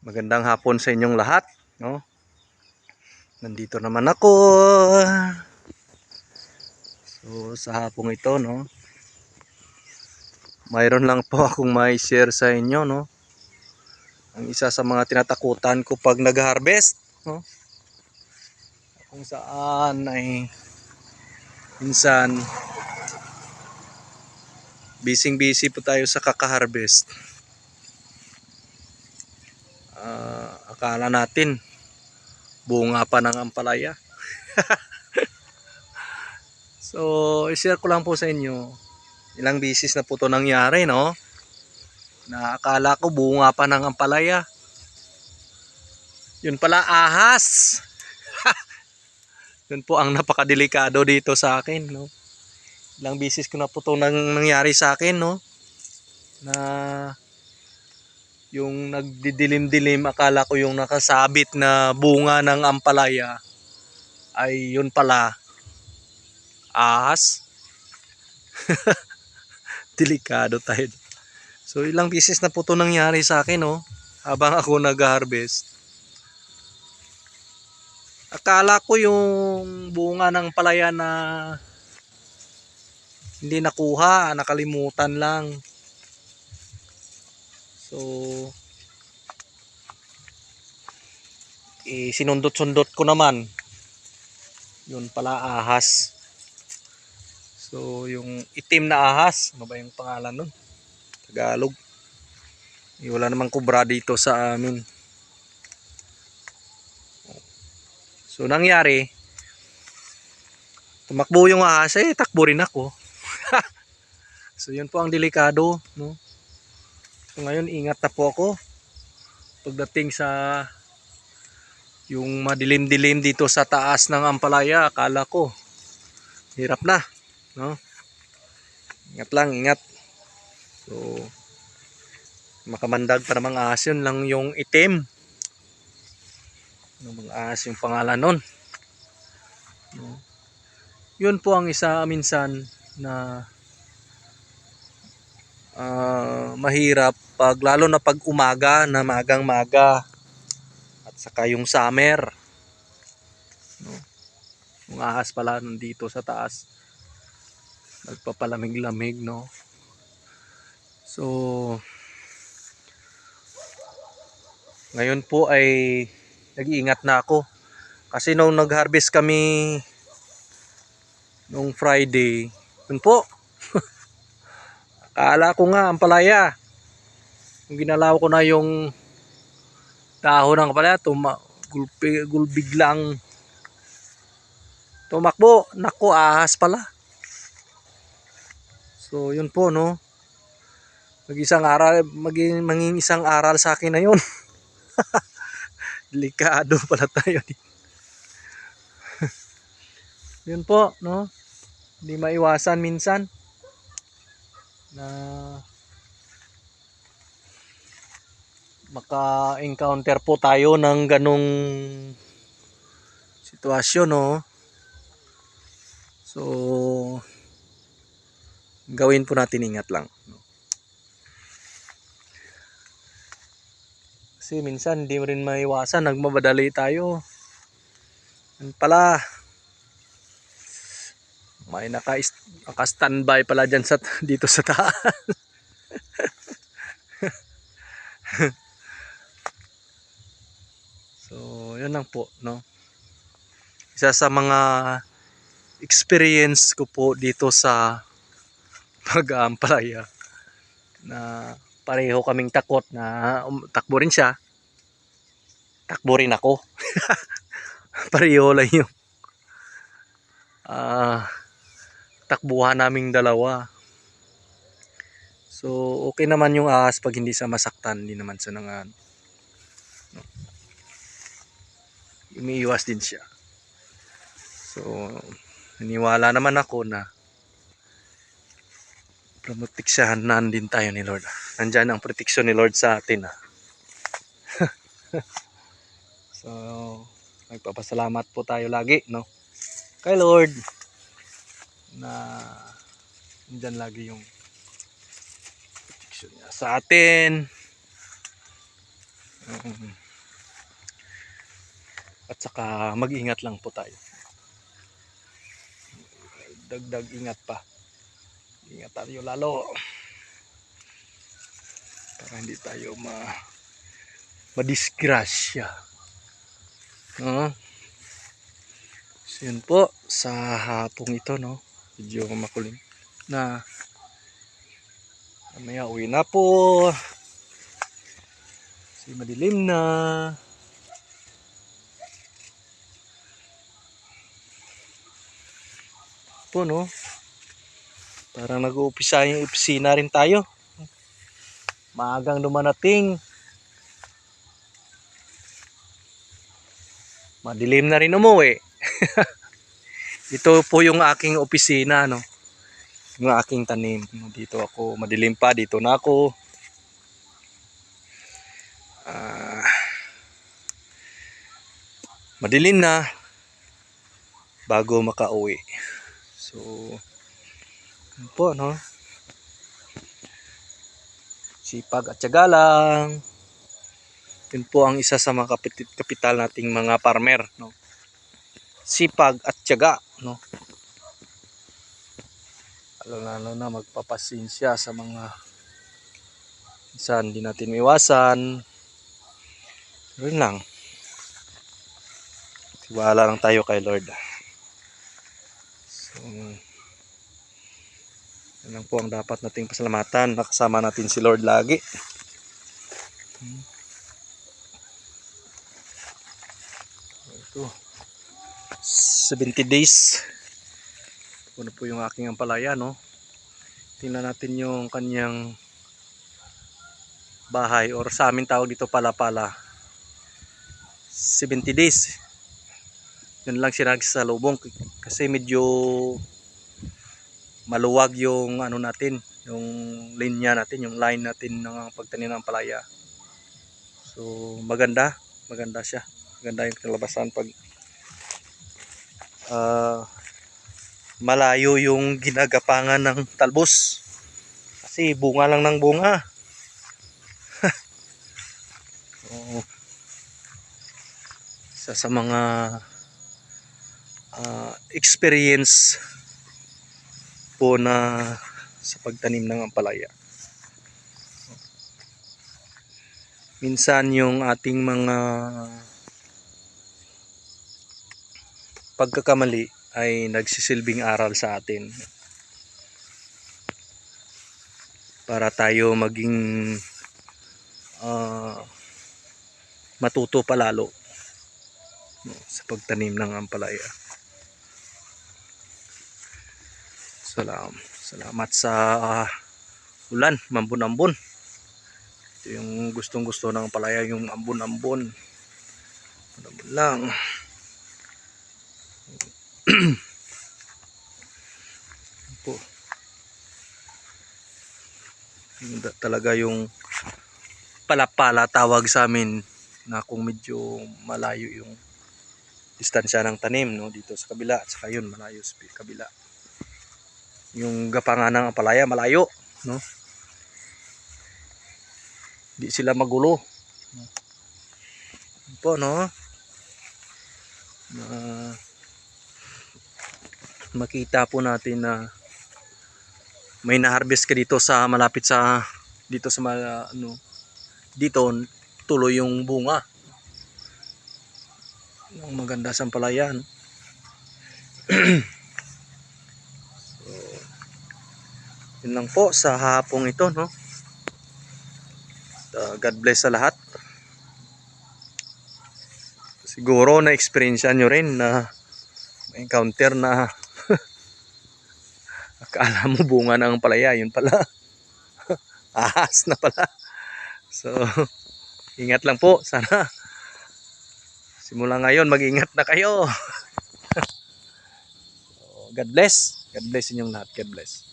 Magandang hapon sa inyong lahat, no? Nandito naman ako. So, sa hapong ito, no? Mayroon lang po akong may share sa inyo, no? Ang isa sa mga tinatakutan ko pag nag-harvest, no? Kung saan ay minsan busy-busy po tayo sa kaka-harvest. Ah, akala natin bunga pa ng ampalaya. so, i-share ko lang po sa inyo. Ilang bisis na po to nangyari, no? Na akala ko bunga pa ng ampalaya. Yun pala ahas. Yun po ang napakadelikado dito sa akin, no? Ilang bisis ko na po to nang nangyari sa akin, no? Na yung nagdidilim-dilim akala ko yung nakasabit na bunga ng ampalaya ay yun pala. Ahas. Delikado tayo. So ilang pieces na po to nangyari sa akin no habang ako nag-harvest. Akala ko yung bunga ng palaya na hindi nakuha nakalimutan lang So, eh, sinundot-sundot ko naman. Yun pala ahas. So, yung itim na ahas, ano ba yung pangalan nun? Tagalog. Eh, wala namang kubra dito sa amin. So, nangyari, tumakbo yung ahas, eh, takbo rin ako. so, yun po ang delikado, no? Ngayon ingat na po ako pagdating sa yung madilim-dilim dito sa taas ng Ampalaya, akala ko hirap na, no? Ingat lang, ingat. So makamandag pa namang ahas yun lang yung itim. Yung mga ahas yung pangalan nun. No? Yun po ang isa minsan na ah, mahirap pag lalo na pag umaga na magang maga. At saka yung summer. No. Yung ahas pala nandito sa taas. Nagpapalamig-lamig no? So ngayon po ay nag-iingat na ako. Kasi nung nag-harvest kami nung Friday yun po Akala ko nga ang palaya. Ginalaw ko na yung dahon ng palaya, tuma gulpi, gulbiglang tumakbo. Naku, ahas pala. So, yun po, no. Mag-isang aral, maging, maging isang aral sa akin na yun. Delikado pala tayo. yun po, no. Hindi maiwasan minsan na maka-encounter po tayo ng ganong sitwasyon no? So gawin po natin ingat lang no? kasi minsan hindi rin maiwasan nagmabadali tayo. Yan pala may naka, naka-standby pala dyan sa, dito sa taas. so, yun lang po, no? Isa sa mga experience ko po dito sa pag-aampalaya na pareho kaming takot na um, takbo rin siya takbo rin ako pareho lang yung ah takbuhan naming dalawa. So, okay naman yung ahas pag hindi siya masaktan, hindi naman siya nang ano. No. Umiiwas din siya. So, naniwala naman ako na proteksyahan din tayo ni Lord. Nandyan ang proteksyon ni Lord sa atin. Ah. so, nagpapasalamat po tayo lagi, no? Kay Lord na nandyan lagi yung protection niya sa atin. At saka mag-ingat lang po tayo. Dagdag ingat pa. Ingat tayo lalo. Para hindi tayo ma madisgrasya. No? So yun po sa hapong ito no. Medyo makulim na Mamaya uwi na po. Kasi madilim na. Po no. Parang nag-uumpisa yung opisina rin tayo. Maagang dumanating. Madilim na rin umuwi. Ito po yung aking opisina, no? Yung aking tanim. Dito ako, madilim pa, dito na ako. Ah, madilim na bago makauwi. So, yun po, no? Sipag at tiyaga lang. Yun po ang isa sa mga kapit- kapital nating mga farmer, no? Sipag at tiyaga, no? Lalo na magpapasinsya sa mga minsan hindi natin iwasan. Yun lang. Tiwala lang tayo kay Lord. So, yun lang po ang dapat nating pasalamatan. Nakasama natin si Lord lagi. Hmm. Ito. 70 days. Ano po yung aking ampalaya, no? Tingnan natin yung kanyang bahay or sa amin tawag dito pala pala 70 days. Yun lang siya nagsasalubong k- kasi medyo maluwag yung ano natin yung linya natin yung line natin ng pagtanim ng palaya so maganda. Maganda siya. Maganda yung kalabasan pag ah, malayo yung ginagapangan ng talbos kasi bunga lang ng bunga Oo. Isa sa mga ah, experience po na sa pagtanim ng ampalaya. Minsan yung ating mga pagkakamali ay nagsisilbing aral sa atin para tayo maging ah, matuto palalo sa pagtanim ng ampalaya. Salam, salamat sa ah, ulan, mambun-ambon. Ito yung gustong gusto ng ampalaya, yung ambon-ambon. Ambon lang. Po. Talaga yung palapala tawag sa amin na kung medyo malayo yung distansya ng tanim no dito sa kabila at saka yun malayo sa kabila. Yung gapangan ng palaya malayo no? Di sila magulo. Po no? Na makita po natin na may na-harvest ka dito sa malapit sa dito sa ma- ano dito tuloy yung bunga. Ang maganda sa palayan. So yun lang po sa hapong ito no? Uh, God bless sa lahat. Siguro na experience nyo rin na encounter na akala mo bunga na ang palaya yun pala. Ahas na pala. So ingat lang po. Sana simula ngayon mag-ingat na kayo. God bless. God bless inyong lahat. God bless